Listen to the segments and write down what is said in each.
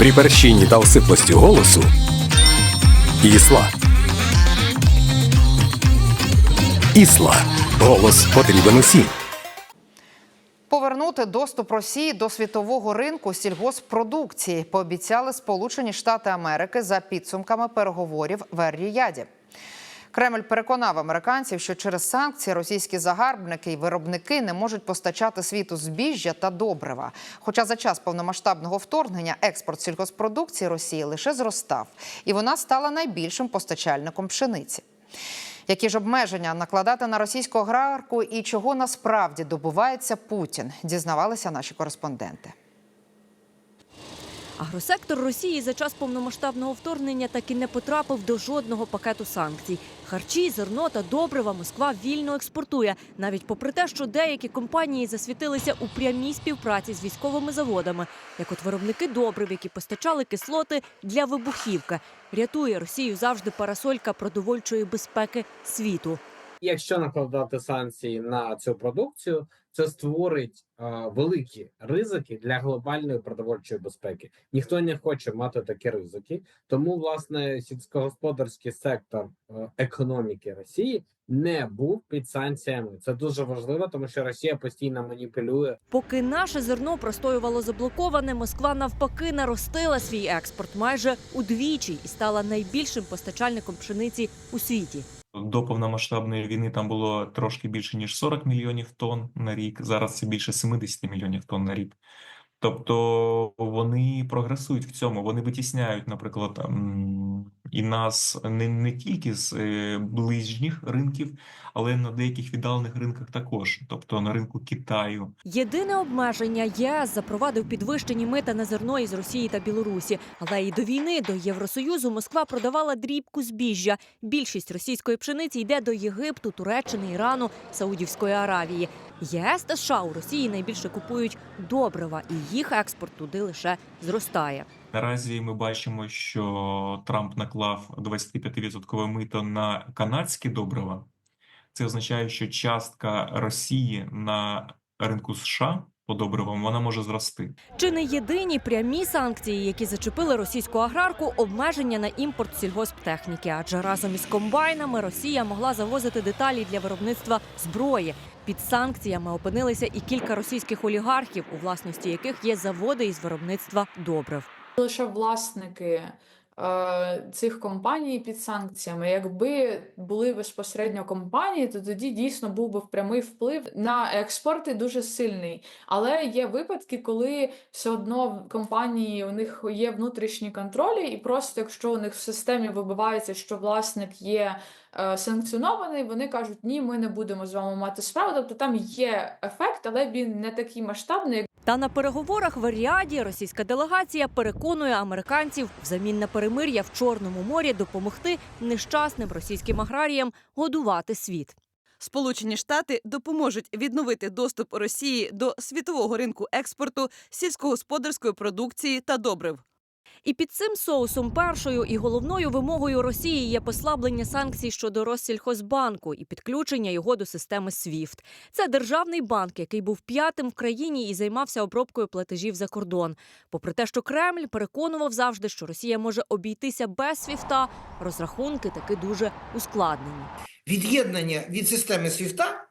При перщині та осиплості голосу Ісла. Ісла. Голос потрібен усім. Повернути доступ Росії до світового ринку сільгоспродукції пообіцяли Сполучені Штати Америки за підсумками переговорів в Ер-Ріяді. Кремль переконав американців, що через санкції російські загарбники і виробники не можуть постачати світу збіжжя та добрива. Хоча за час повномасштабного вторгнення експорт сільгоспродукції Росії лише зростав, і вона стала найбільшим постачальником пшениці. Які ж обмеження накладати на російську аграрку і чого насправді добувається Путін, дізнавалися наші кореспонденти. Агросектор Росії за час повномасштабного вторгнення так і не потрапив до жодного пакету санкцій. Харчі, зерно та добрива Москва вільно експортує, навіть попри те, що деякі компанії засвітилися у прямій співпраці з військовими заводами, як от виробники добрив, які постачали кислоти для вибухівки. Рятує Росію завжди парасолька продовольчої безпеки світу. Якщо накладати санкції на цю продукцію, це створить е, великі ризики для глобальної продовольчої безпеки. Ніхто не хоче мати такі ризики, тому власне сільськогосподарський сектор е, економіки Росії не був під санкціями. Це дуже важливо, тому що Росія постійно маніпулює Поки наше зерно простоювало заблоковане, Москва навпаки наростила свій експорт майже удвічі і стала найбільшим постачальником пшениці у світі. До повномасштабної війни там було трошки більше ніж 40 мільйонів тонн на рік. Зараз це більше 70 мільйонів тонн на рік. Тобто вони прогресують в цьому. Вони витісняють, наприклад, і нас не, не тільки з е, ближніх ринків, але на деяких віддалених ринках також, тобто на ринку Китаю. Єдине обмеження ЄС запровадив підвищені мита на зерно із Росії та Білорусі. Але і до війни до Євросоюзу Москва продавала дрібку збіжжя. Більшість російської пшениці йде до Єгипту, Туреччини, Ірану, Саудівської Аравії. ЄС та США у Росії найбільше купують добрива, і їх експорт туди лише зростає. Наразі ми бачимо, що Трамп наклав 25% мито на канадські добрива. Це означає, що частка Росії на ринку США по добривам вона може зрости. Чи не єдині прямі санкції, які зачепили російську аграрку, обмеження на імпорт сільгосптехніки? Адже разом із комбайнами Росія могла завозити деталі для виробництва зброї. Під санкціями опинилися і кілька російських олігархів, у власності яких є заводи із виробництва добрив. лише власники цих компаній під санкціями. Якби були безпосередньо компанії, то тоді дійсно був би прямий вплив на експорти дуже сильний. Але є випадки, коли все одно в компанії у них є внутрішні контролі, і просто якщо у них в системі вибивається, що власник є. е, Санкціонований, вони кажуть, ні, ми не будемо з вами мати справу. Тобто там є ефект, але він не такий масштабний, Та на переговорах в Аріаді російська делегація переконує американців взамін на перемир'я в Чорному морі допомогти нещасним російським аграріям годувати світ. Сполучені Штати допоможуть відновити доступ Росії до світового ринку експорту сільськогосподарської продукції та добрив. І під цим соусом першою і головною вимогою Росії є послаблення санкцій щодо Россільхозбанку і підключення його до системи SWIFT. Це державний банк, який був п'ятим в країні і займався обробкою платежів за кордон. Попри те, що Кремль переконував завжди, що Росія може обійтися без свіфта, розрахунки таки дуже ускладнені. Від'єднання від системи свіфта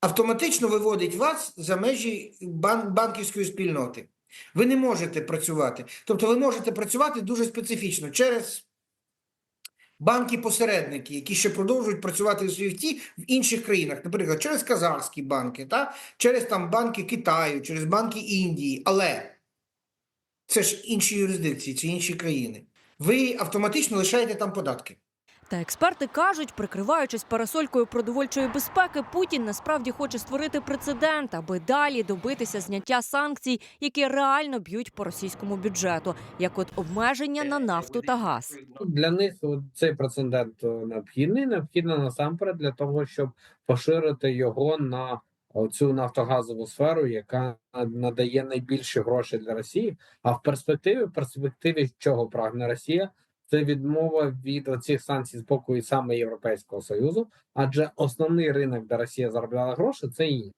автоматично виводить вас за межі бан- банківської спільноти. Ви не можете працювати. Тобто ви можете працювати дуже специфічно через банки-посередники, які ще продовжують працювати у свіфті в інших країнах, наприклад, через казахські банки, та? через там банки Китаю, через банки Індії. Але це ж інші юрисдикції, це інші країни. Ви автоматично лишаєте там податки. Та експерти кажуть, прикриваючись парасолькою продовольчої безпеки, Путін насправді хоче створити прецедент, аби далі добитися зняття санкцій, які реально б'ють по російському бюджету, як от обмеження на нафту та газ. для них цей прецедент е, необхідний. Необхідно насамперед для того, щоб поширити його на цю нафтогазову сферу, яка надає найбільші гроші для Росії. А в перспективі, в перспективі чого прагне Росія? Це відмова від оцих санкцій з боку і саме Європейського союзу, адже основний ринок, де Росія заробляла гроші, це ЄС.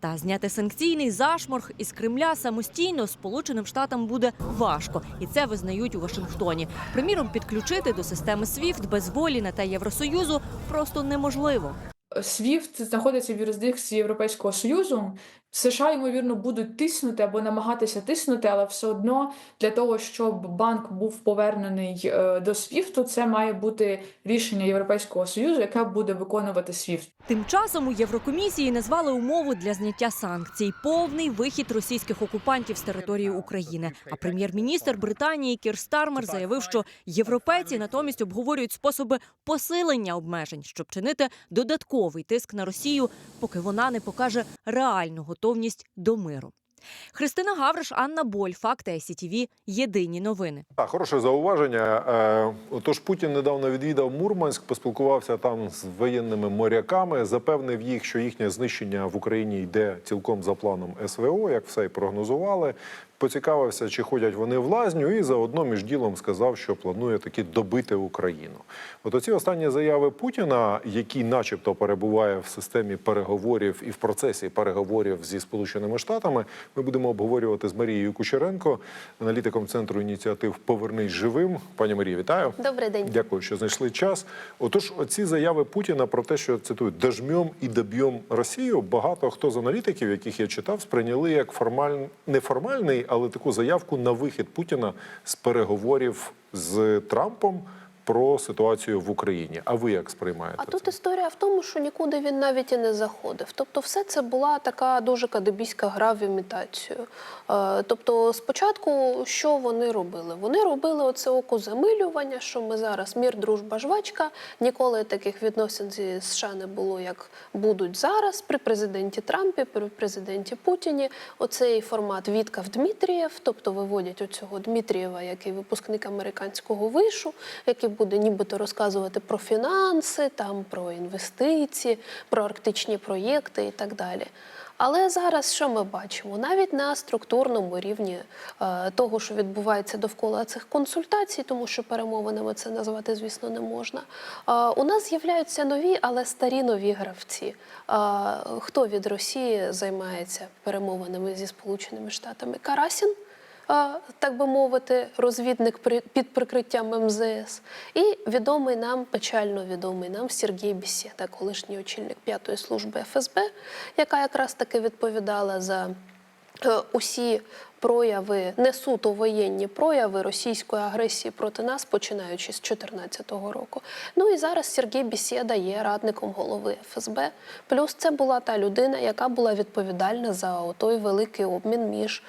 Та зняти санкційний зашморг із Кремля самостійно Сполученим Штатам буде важко, і це визнають у Вашингтоні. Приміром, підключити до системи SWIFT без волі на те Євросоюзу просто неможливо. SWIFT знаходиться в юрисдикції Європейського Союзу. США, ймовірно, будуть тиснути або намагатися тиснути, але все одно для того, щоб банк був повернений е, до SWIFT, це має бути рішення Європейського Союзу, яке буде виконувати SWIFT. Тим часом у Єврокомісії назвали умову для зняття санкцій повний вихід російських окупантів з території України. А прем'єр-міністр Британії Кір Стармер заявив, що європейці натомість обговорюють способи посилення обмежень, щоб чинити додатковий тиск на Росію, поки вона не покаже готовність до миру. Христина Гавриш, Анна Боль, Факти СІТВ. Єдині новини. Так, хороше зауваження. Е, Отож, Путін недавно відвідав Мурманськ, поспілкувався там з воєнними моряками, запевнив їх, що їхнє знищення в Україні йде цілком за планом СВО, як все й прогнозували. Поцікавився, чи ходять вони в лазню, і заодно між ділом сказав, що планує таки добити Україну. От оці останні заяви Путіна, який, начебто, перебуває в системі переговорів і в процесі переговорів зі Сполученими Штатами, ми будемо обговорювати з Марією Кучеренко, аналітиком центру ініціатив Повернись живим. Пані Марія, вітаю. Добрий день. Дякую, що знайшли час. Отож, оці заяви Путіна про те, що цитую, дожмем і доб'єм Росію. Багато хто з аналітиків, яких я читав, сприйняли як формаль... неформальний, але таку заявку на вихід Путіна з переговорів з Трампом про ситуацію в Україні. А ви як сприймаєте? А це? тут історія в тому, що нікуди він навіть і не заходив. Тобто, все це була така дуже кадебійська гра в імітацію. Е, Тобто, спочатку що вони робили? Вони робили оце окозамилювання, що ми зараз мір, дружба, жвачка. Ніколи таких відносин зі США не було, як будуть зараз при президенті Трампі, при президенті Путіні. Оцей формат Віткав Дмитрієв, тобто виводять оцього Дмитрієва, який випускник американського вишу, який буде нібито розказувати про фінанси, там про інвестиції, про арктичні проєкти і так далі. Але зараз що ми бачимо? Навіть на структурному рівні е, того, що відбувається довкола цих консультацій, тому що перемовинами це назвати, звісно, не можна. Е, у нас з'являються нові, але старі нові гравці. Е, хто від Росії займається перемовинами зі Сполученими Штатами? Карасін так би мовити, розвідник під прикриттям МЗС. І відомий нам, печально відомий нам Сергій Бісєда, колишній очільник п'ятої служби ФСБ, яка якраз таки відповідала за е, усі прояви, не суто воєнні прояви російської агресії проти нас, починаючи з 2014 року. Ну і зараз Сергій Бісєда є радником голови ФСБ. Плюс це була та людина, яка була відповідальна за той великий обмін між.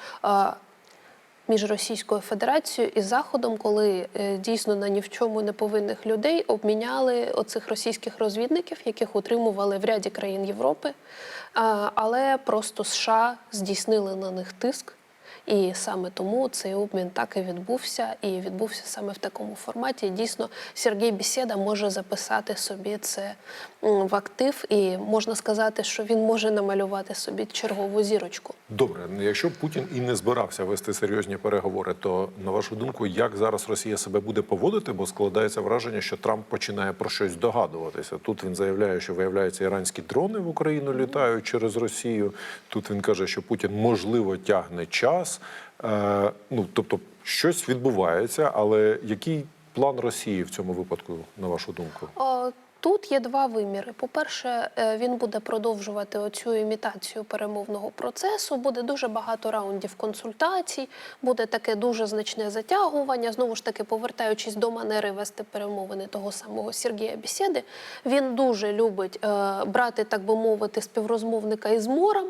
Між Російською Федерацією і Заходом, коли е, дійсно на ні в чому не повинних людей обміняли оцих російських розвідників, яких утримували в ряді країн Європи, але просто США здійснили на них тиск. І саме тому цей обмін так і відбувся, і відбувся саме в такому форматі. Дійсно, Сергій Бісєда може записати собі це в актив, і можна сказати, що він може намалювати собі чергову зірочку. Добре, ну, якщо Путін і не збирався вести серйозні переговори, то на вашу думку, як зараз Росія себе буде поводити? Бо складається враження, що Трамп починає про щось догадуватися. Тут він заявляє, що виявляється, іранські дрони в Україну літають через Росію. Тут він каже, що Путін можливо тягне час. Е, ну тобто, щось відбувається, але який план Росії в цьому випадку, на вашу думку? Тут є два виміри. По-перше, е, він буде продовжувати оцю імітацію перемовного процесу. Буде дуже багато раундів консультацій, буде таке дуже значне затягування. Знову ж таки, повертаючись до манери вести перемовини того самого Сергія Бісєди, він дуже любить е, брати, так би мовити, співрозмовника із морем.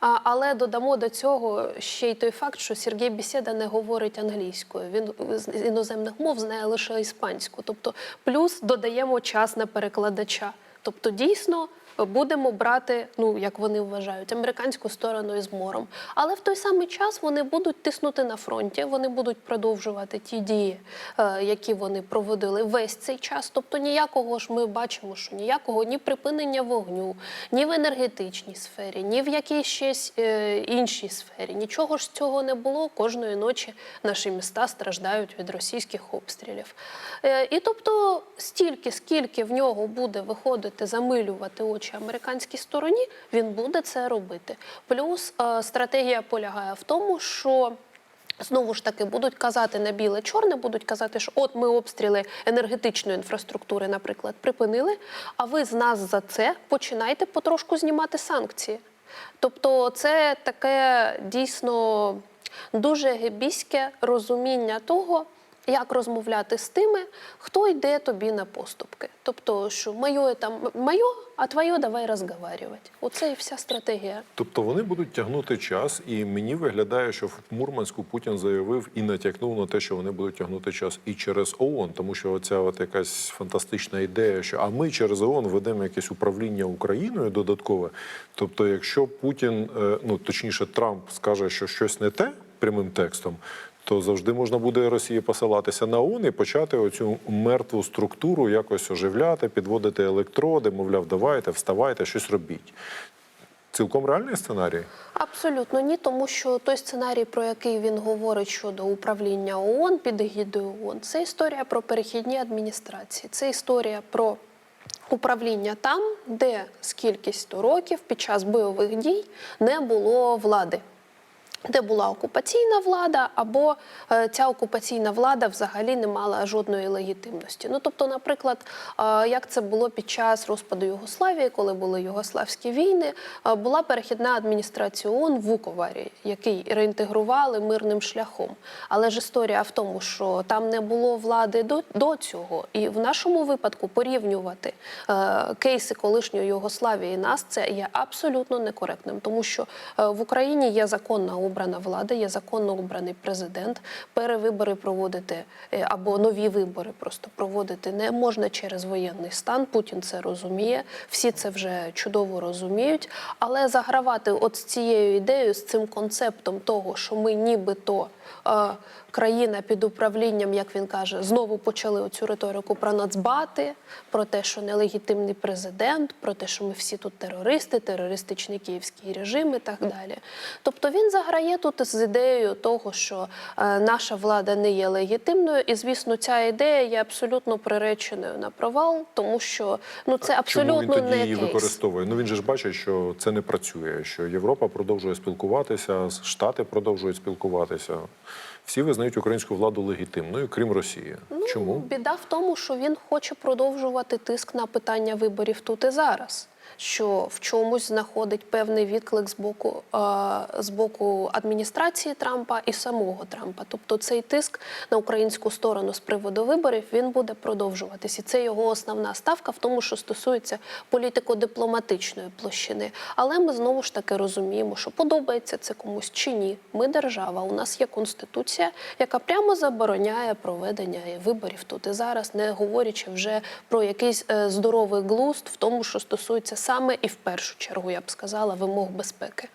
Але додамо до цього ще й той факт, що Сергій Бісєда не говорить англійською. Він з іноземних мов знає лише іспанську. Тобто, плюс додаємо час на перекладача. Тобто, дійсно. Будемо брати, ну як вони вважають, американську сторону із мором. Але в той самий час вони будуть тиснути на фронті, вони будуть продовжувати ті дії, е, які вони проводили весь цей час. Тобто ніякого ж ми бачимо, що ніякого ні припинення вогню, ні в енергетичній сфері, ні в якійсь щось е, іншій сфері. Нічого ж з цього не було. Кожної ночі наші міста страждають від російських обстрілів. Е, і тобто, стільки, скільки в нього буде виходити, замилювати очі хоче американській стороні, він буде це робити. Плюс е, стратегія полягає в тому, що Знову ж таки будуть казати на біле чорне, будуть казати, що от ми обстріли енергетичної інфраструктури, наприклад, припинили. А ви з нас за це починайте потрошку знімати санкції. Тобто, це таке дійсно дуже гебіське розуміння того, як розмовляти з тими, хто йде тобі на поступки. Тобто, що моє там моє, а твоє давай розговарювати. Оце і вся стратегія. Тобто вони будуть тягнути час, і мені виглядає, що в Мурманську Путін заявив і натякнув на те, що вони будуть тягнути час і через ООН, тому що оця от якась фантастична ідея, що а ми через ООН ведемо якесь управління Україною додаткове. Тобто, якщо Путін, е, ну точніше, Трамп скаже, що щось не те прямим текстом. То завжди можна буде Росії посилатися на ООН і почати оцю мертву структуру якось оживляти, підводити електроди, мовляв, давайте, вставайте, щось робіть. Цілком реальний сценарій. Абсолютно ні, тому що той сценарій, про який він говорить щодо управління ООН під егідою ООН, це історія про перехідні адміністрації, це історія про управління там, де з кількістю років під час бойових дій не було влади. Де була окупаційна влада, або е, ця окупаційна влада взагалі не мала жодної легітимності. Ну тобто, наприклад, е, як це було під час розпаду Югославії, коли були югославські війни, е, була перехідна адміністрація ООН в Вуковарі, який реінтегрували мирним шляхом. Але ж історія в тому, що там не було влади до, до цього, і в нашому випадку порівнювати кейси колишньої Югославії нас це є абсолютно некоректним, тому що в Україні є законна обрана влада, є законно обраний президент. Перевибори проводити е, або нові вибори просто проводити не можна через воєнний стан. Путін це розуміє, всі це вже чудово розуміють. Але загравати от з цією ідеєю, з цим концептом того, що ми нібито. Е, Країна під управлінням, як він каже, знову почали оцю риторику про нацбати, про те, що нелегітимний президент, про те, що ми всі тут терористи, терористичний київський режим і так далі. Тобто він заграє тут з ідеєю того, що е, наша влада не є легітимною, і звісно, ця ідея є абсолютно приреченою на провал, тому що ну це абсолютно Чому він тоді не її кейс. використовує? Ну він же ж бачить, що це не працює, що Європа продовжує спілкуватися, Штати продовжують спілкуватися. Всі визнають українську владу легітимною, крім Росії. Ну, Чому? біда в тому, що він хоче продовжувати тиск на питання виборів тут і зараз. Що в чомусь знаходить певний відклик з боку, з боку адміністрації Трампа і самого Трампа. Тобто цей тиск на українську сторону з приводу виборів він буде продовжуватись. І це його основна ставка в тому, що стосується політико-дипломатичної площини. Але ми знову ж таки розуміємо, що подобається це комусь чи ні. Ми держава. У нас є конституція, яка прямо забороняє проведення виборів тут і зараз, не говорячи вже про якийсь е, здоровий глузд в тому, що стосується саме і в першу чергу, я б сказала, вимог безпеки.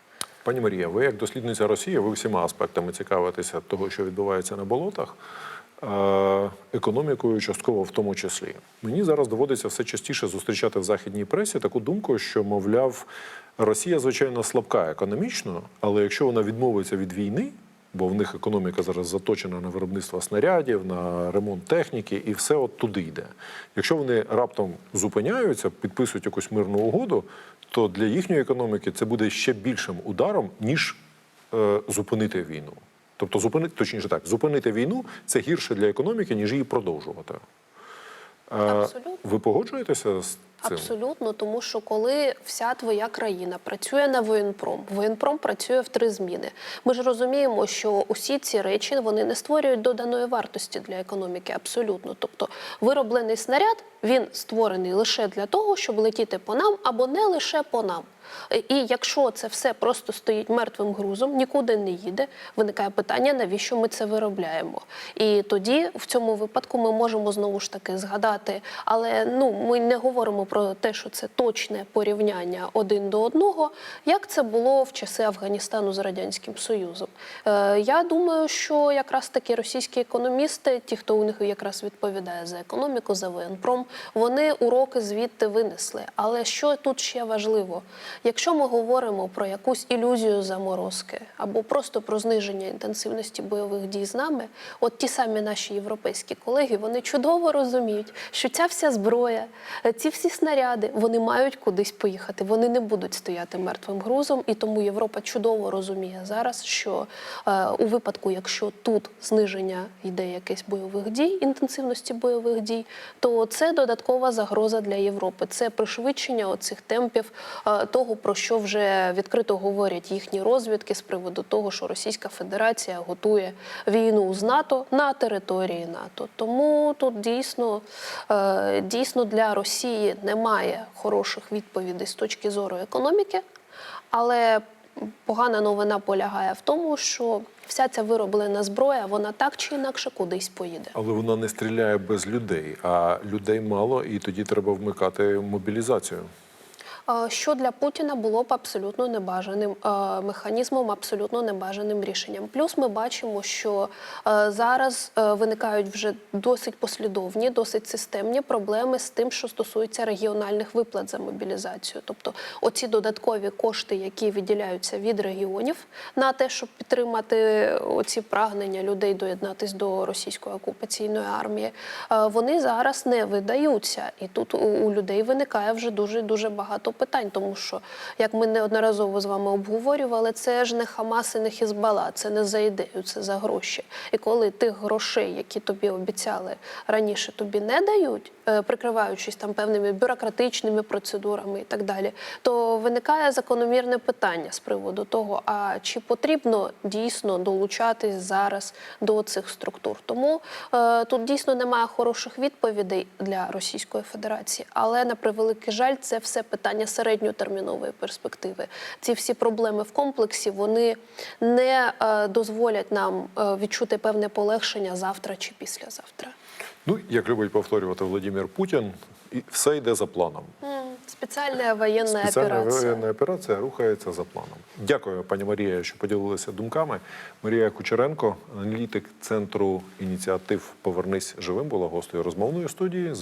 Пані Марія, ви як дослідниця Росії, ви всіма аспектами цікавитеся того, що відбувається на болотах, економікою частково в тому числі. Мені зараз доводиться все частіше зустрічати в західній пресі таку думку, що, мовляв, Росія, звичайно, слабка економічно, але якщо вона відмовиться від війни, бо в них економіка зараз заточена на виробництво снарядів, на ремонт техніки, і все от туди йде. Якщо вони раптом зупиняються, підписують якусь мирну угоду, то для їхньої економіки це буде ще більшим ударом, ніж е, зупинити війну. Тобто, зупинити, точніше так, зупинити війну це гірше для економіки, ніж її продовжувати. Абсолютно. Ви погоджуєтеся з цим? Абсолютно, тому що коли вся твоя країна працює на воєнпром, воєнпром працює в три зміни. Ми ж розуміємо, що усі ці речі вони не створюють доданої вартості для економіки. Абсолютно. Тобто, вироблений снаряд він створений лише для того, щоб летіти по нам або не лише по нам. І якщо це все просто стоїть мертвим грузом, нікуди не їде, виникає питання, навіщо ми це виробляємо. І тоді в цьому випадку ми можемо знову ж таки згадати, але ну ми не говоримо про те, що це точне порівняння один до одного, як це було в часи Афганістану з радянським Союзом. Е, я думаю, що якраз такі російські економісти, ті, хто у них якраз відповідає за економіку, за воєнпром, вони уроки звідти винесли. Але що тут ще важливо? Якщо ми говоримо про якусь ілюзію заморозки або просто про зниження інтенсивності бойових дій з нами, от ті самі наші європейські колеги вони чудово розуміють, що ця вся зброя, ці всі снаряди, вони мають кудись поїхати. Вони не будуть стояти мертвим грузом, і тому Європа чудово розуміє зараз, що е, у випадку, якщо тут зниження йде якесь бойових дій, інтенсивності бойових дій, то це додаткова загроза для Європи. Це пришвидшення оцих темпів е, того, про що вже відкрито говорять їхні розвідки з приводу того, що Російська Федерація готує війну з НАТО на території НАТО. Тому тут дійсно, е, дійсно для Росії немає хороших відповідей з точки зору економіки, але погана новина полягає в тому, що вся ця вироблена зброя, вона так чи інакше кудись поїде. Але вона не стріляє без людей, а людей мало, і тоді треба вмикати мобілізацію. Е, Що для Путіна було б абсолютно небажаним е, механізмом, абсолютно небажаним рішенням. Плюс ми бачимо, що е, зараз е, виникають вже досить послідовні, досить системні проблеми з тим, що стосується регіональних виплат за мобілізацію. Тобто, оці додаткові кошти, які виділяються від регіонів на те, щоб підтримати оці прагнення людей доєднатись до російської окупаційної армії, е, вони зараз не видаються. І тут у людей виникає вже дуже дуже багато питань, тому що, як ми неодноразово з вами обговорювали, це ж не Хамас і не Хізбала, це не за ідею, це за гроші. І коли тих грошей, які тобі обіцяли раніше, тобі не дають, е, прикриваючись там певними бюрократичними процедурами і так далі, то виникає закономірне питання з приводу того, а чи потрібно дійсно долучатись зараз до цих структур. Тому е, тут дійсно немає хороших відповідей для Російської Федерації, але на превеликий жаль, це все питання середньотермінової перспективи. Ці всі проблеми в комплексі вони не е, дозволять нам е, відчути певне полегшення завтра чи післязавтра. Ну, як любить повторювати Владимир Путін, і все йде за планом. Спеціальна воєнна Спеціальна операція. воєнна операція рухається за планом. Дякую, пані Марія, що поділилися думками. Марія Кучеренко, аналітик центру ініціатив Повернись живим, була гостею розмовної студії.